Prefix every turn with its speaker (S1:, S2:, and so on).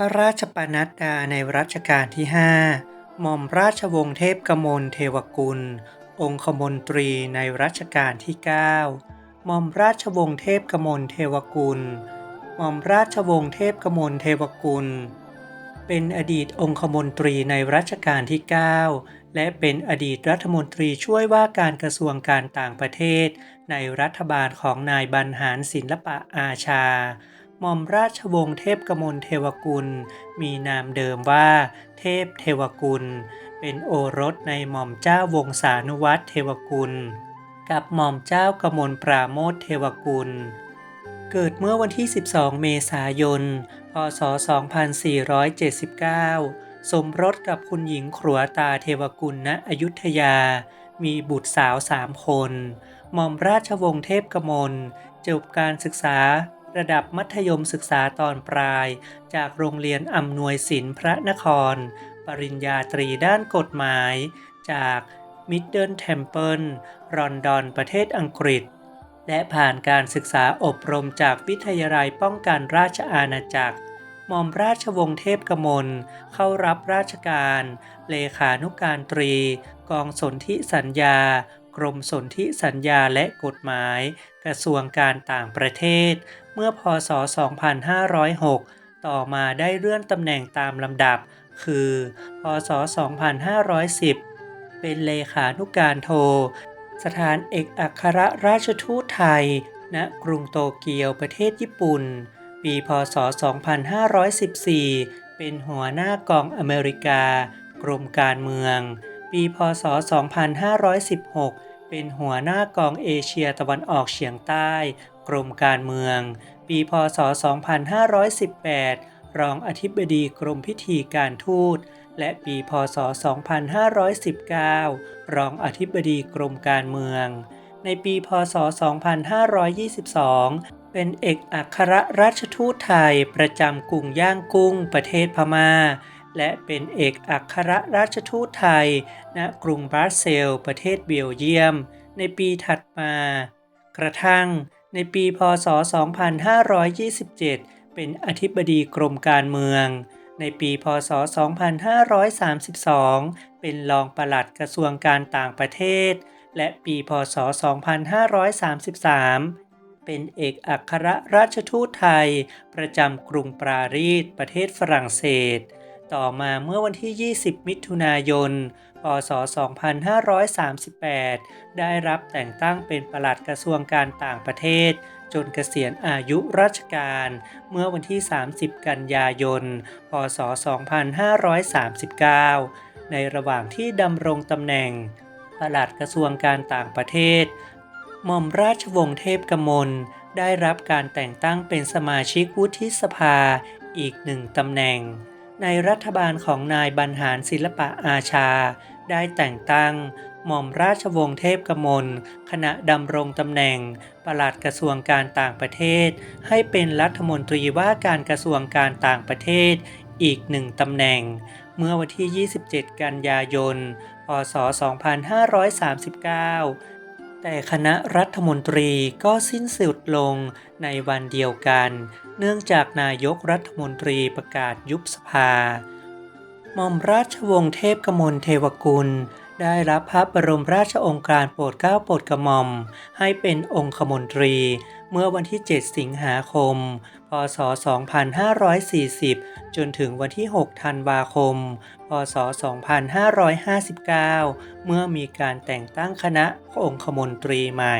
S1: พระราชปนัดดาในรัชกาลที่ 5 หม่อมราชวงศ์เทพกมลเทวกุล องคมนตรีในรัชกาลที่ 9 หม่อมราชวงศ์เทพกมลเทวกุล หม่อมราชวงศ์เทพกมลเทวกุล เป็นอดีตองคมนตรีในรัชกาลที่ 9 และเป็นอดีตรัฐมนตรีช่วยว่าการกระทรวงการต่างประเทศ ในรัฐบาลของนายบรรหารศิลปะอาชา หม่อมราชวงศ์เทพกมลเทวกุล มีนามเดิมว่า เทพเทวกุล เป็นโอรสในหม่อมเจ้าวงศานุวัตเทวกุล กับหม่อมเจ้ากมลปราโมทเทวกุล เกิดเมื่อวันที่ 12 เมษายน พศ 2479 สมรสกับคุณหญิงขรัวตาเทวกุลณอยุธยา มีบุตรสาวสามคนหม่อมราชวงศ์เทพกมลจบการศึกษา ระดับมัธยมศึกษาตอนปลาย จากโรงเรียนอำนวยสินพระนคร ปริญญาตรีด้านกฎหมาย จาก Middle Temple ลอนดอนประเทศอังกฤษ และผ่านการศึกษาอบรมจากวิทยาลัยป้องกันราชอาณาจักรหม่อมราชวงศ์เทพกมล เข้ารับราชการ เลขานุการตรี กองสนธิสัญญา กรมสนธิสัญญาและกฎหมาย กระทรวงการต่างประเทศ เมื่อพศ 2506 ต่อมาได้เลื่อนตำแหน่งตามลำดับ คือ พศ 2510 เป็นเลขานุการโท สถานเอกอัครราชทูตไทย ณ กรุงโตเกียวประเทศญี่ปุ่น ปี พศ 2514 เป็นหัวหน้ากองอเมริกากรมการเมือง ปีพศ 2516 เป็นหัวหน้ากองเอเชียตะวันออกเฉียงใต้ กรมการเมือง ปีพศ 2518 รองอธิบดีกรมพิธีการทูต และปีพศ 2519 รองอธิบดีกรมการเมือง ในปีพศ 2522เป็นเอกอัครราชทูตไทยประจำกรุงย่างกุ้งประเทศพม่า และเป็นเอกอัครราชทูตไทย ณ กรุงบรัสเซล ประเทศเบลเยียม ในปีถัดมา กระทั่งในปีพศ 2527 เป็นอธิบดีกรมการเมือง ในปีพศ 2532 เป็นรองปลัดกระทรวงการต่างประเทศ และปีพศ 2533เป็นเอกอัครราชทูตไทย ประจำกรุงปารีสประเทศฝรั่งเศส ต่อมาเมื่อวันที่ 20 มิถุนายน พศ 2538 ได้รับแต่งตั้งเป็นปลัดกระทรวงการต่างประเทศ จนเกษียณอายุราชการ เมื่อวันที่ 30 กันยายน พศ 2539 ในระหว่างที่ดำรงตำแหน่งปลัดกระทรวงการต่างประเทศหม่อมราชวงศ์เทพกมลได้รับการแต่งตั้งเป็นสมาชิกวุฒิสภาอีกหนึ่งตำแหน่ง ในรัฐบาลของนายบรรหารศิลปะอาชา ได้แต่งตั้ง หม่อมราชวงศ์เทพกมลขณะดำรงตำแหน่งปลัดกระทรวงการต่างประเทศ ให้เป็นรัฐมนตรีว่าการกระทรวงการต่างประเทศอีกหนึ่งตำแหน่ง เมื่อวันที่ 27 กันยายน พศ 2539 แต่คณะรัฐมนตรีก็สิ้นสุดลงในวันเดียวกัน เนื่องจากนายกรัฐมนตรีประกาศยุบสภาหม่อมราชวงศ์เทพกมลเทวกุล ได้รับพระบรมราชโองการโปรดเกล้าโปรดกระหม่อม ให้เป็นองคมนตรี เมื่อวันที่ 7 สิงหาคม พศ 2540 จนถึงวันที่ 6 ธันวาคม พศ 2559 เมื่อมีการแต่งตั้งคณะองคมนตรีใหม่